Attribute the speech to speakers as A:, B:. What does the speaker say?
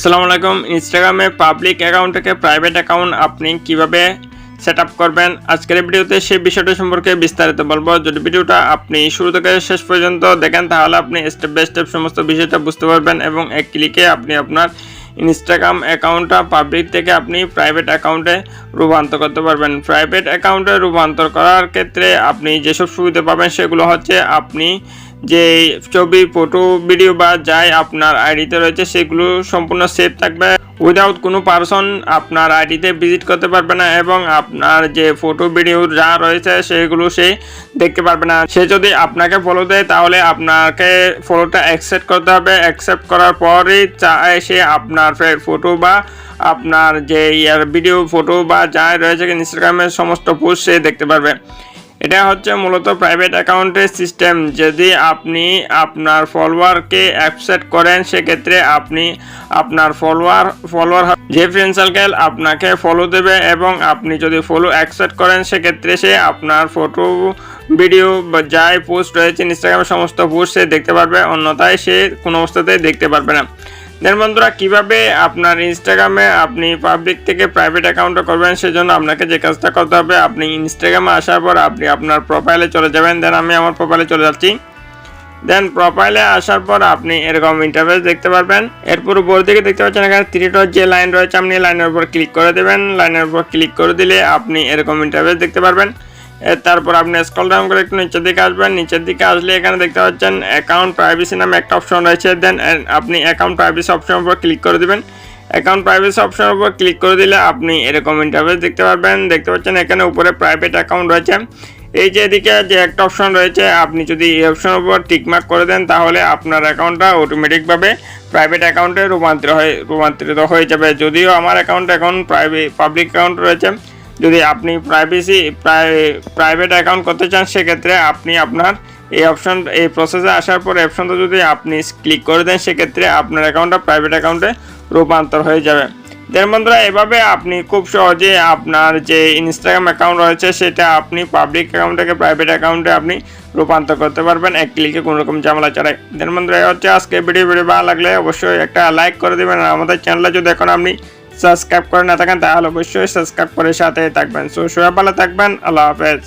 A: আসসালামু আলাইকুম। ইনস্টাগ্রামে পাবলিক অ্যাকাউন্ট থেকে প্রাইভেট অ্যাকাউন্ট আপনি কীভাবে সেট আপ করবেন? আজকের ভিডিওতে সেই বিষয়টা সম্পর্কে বিস্তারিত বলব। যদি ভিডিওটা আপনি শুরু থেকে শেষ পর্যন্ত দেখেন, তাহলে আপনি স্টেপ বাই স্টেপ সমস্ত বিষয়টা বুঝতে পারবেন এবং এক ক্লিকে আপনি আপনার ইনস্টাগ্রাম অ্যাকাউন্টটা পাবলিক থেকে আপনি প্রাইভেট অ্যাকাউন্টে রূপান্তর করতে পারবেন। প্রাইভেট অ্যাকাউন্টে রূপান্তর করার ক্ষেত্রে আপনি যেসব সুবিধা পাবেন, সেগুলো হচ্ছে আপনি যে ছবি ফটো ভিডিও বা যাই আপনার আইডিতে রয়েছে, সেগুলো সম্পূর্ণ সেভ থাকবে। উইদাউট কোনো পারসন আপনার আইডিতে ভিজিট করতে পারবে না এবং আপনার যে ফটো ভিডিও যা রয়েছে, সেগুলো সে দেখতে পারবে না। সে যদি আপনাকে ফলো দেয়, তাহলে আপনাকে ফলোটা অ্যাকসেপ্ট করতে হবে। অ্যাকসেপ্ট করার পরই চায় সে আপনার ফটো বা আপনার যে ইয়ার ভিডিও ফটো বা যা রয়েছে ইনস্টাগ্রামের সমস্ত পোস্ট সে দেখতে পারবে। এটা হচ্ছে মূলত প্রাইভেট অ্যাকাউন্টের সিস্টেম যদি আপনি আপনার ফলোয়ারকে অ্যাকসেপ্ট করেন, সেক্ষেত্রে আপনি আপনার ফলোয়ার ফলোয়ার যে ফ্রেন্ড সার্কেল আপনাকে ফলো দেবে এবং আপনি যদি ফলো অ্যাকসেপ্ট করেন, সেক্ষেত্রে সে আপনার ফটো ভিডিও বা যাই পোস্ট রয়েছে ইনস্টাগ্রামের সমস্ত পোস্ট সে দেখতে পারবে। অন্যথায় সে কোনো অবস্থাতেই দেখতে পারবে না। দেন বন্ধুরা, কীভাবে আপনার ইনস্টাগ্রামে আপনি পাবলিক থেকে প্রাইভেট অ্যাকাউন্টে করবেন সেজন্য আপনাকে যে কাজটা করতে হবে, আপনি ইনস্টাগ্রামে আসার পর আপনি আপনার প্রোফাইলে চলে যাবেন। দেন আমি আমার প্রোফাইলে চলে যাচ্ছি। দেন প্রোফাইলে আসার পর আপনি এরকম ইন্টারফেস দেখতে পারবেন। এরপর উপর দিকে দেখতে পাচ্ছেন এখানে ত্রিটর যে লাইন রয়েছে, আপনি লাইনের উপর ক্লিক করে দেবেন। লাইনের উপর ক্লিক করে দিলে আপনি এরকম ইন্টারফেস দেখতে পারবেন। তারপর আপনি স্কল ডাউন করে একটু নিচের দিকে আসবেন। নিচের দিকে আসলে এখানে দেখতে পাচ্ছেন অ্যাকাউন্ট প্রাইভেসি নামে একটা অপশন রয়েছে। দেন আপনি অ্যাকাউন্ট প্রাইভেসি অপশনের উপর ক্লিক করে দেবেন। অ্যাকাউন্ট প্রাইভেসি অপশনের উপর ক্লিক করে দিলে আপনি এরকম ইন্টারফেস দেখতে পারবেন। দেখতে পাচ্ছেন এখানে উপরে প্রাইভেট অ্যাকাউন্ট রয়েছে। এই যে এদিকে যে একটা অপশন রয়েছে, আপনি যদি এই অপশনের উপর টিকমার্ক করে দেন, তাহলে আপনার অ্যাকাউন্টটা অটোমেটিকভাবে প্রাইভেট অ্যাকাউন্টে রূপান্তরিত হয়ে রূপান্তরিত হয়ে যাবে। যদিও আমার অ্যাকাউন্ট এখন প্রাইভেট পাবলিক অ্যাকাউন্ট রয়েছে। যদি আপনি প্রাইভেসি প্রাইভেট অ্যাকাউন্ট করতে চান, সেক্ষেত্রে আপনি আপনার এই অপশন এই প্রসেসে আসার পর অপশনটা যদি আপনি ক্লিক করে দেন, সেক্ষেত্রে আপনার অ্যাকাউন্টটা প্রাইভেট অ্যাকাউন্টে রূপান্তর হয়ে যাবে। দেন বন্ধুরা, এভাবে আপনি খুব সহজে আপনার যে ইনস্টাগ্রাম অ্যাকাউন্ট রয়েছে, সেটা আপনি পাবলিক অ্যাকাউন্ট থেকে প্রাইভেট অ্যাকাউন্টে আপনি রূপান্তর করতে পারবেন। এক ক্লিকে কোনো রকম ঝামেলা ছাড়াই। দেন বন্ধুরা হচ্ছে আজকে ভিডিও ভিডিও ভালো লাগলে অবশ্যই একটা লাইক করে দেবেন। আর আমাদের চ্যানেলে যদি এখন আপনি সাবস্ক্রাইব করে না থাকেন, তাহলে অবশ্যই সাবস্ক্রাইব করে সাথে থাকবেন। সো, সবাই ভালো থাকবেন, আল্লাহ হাফেজ।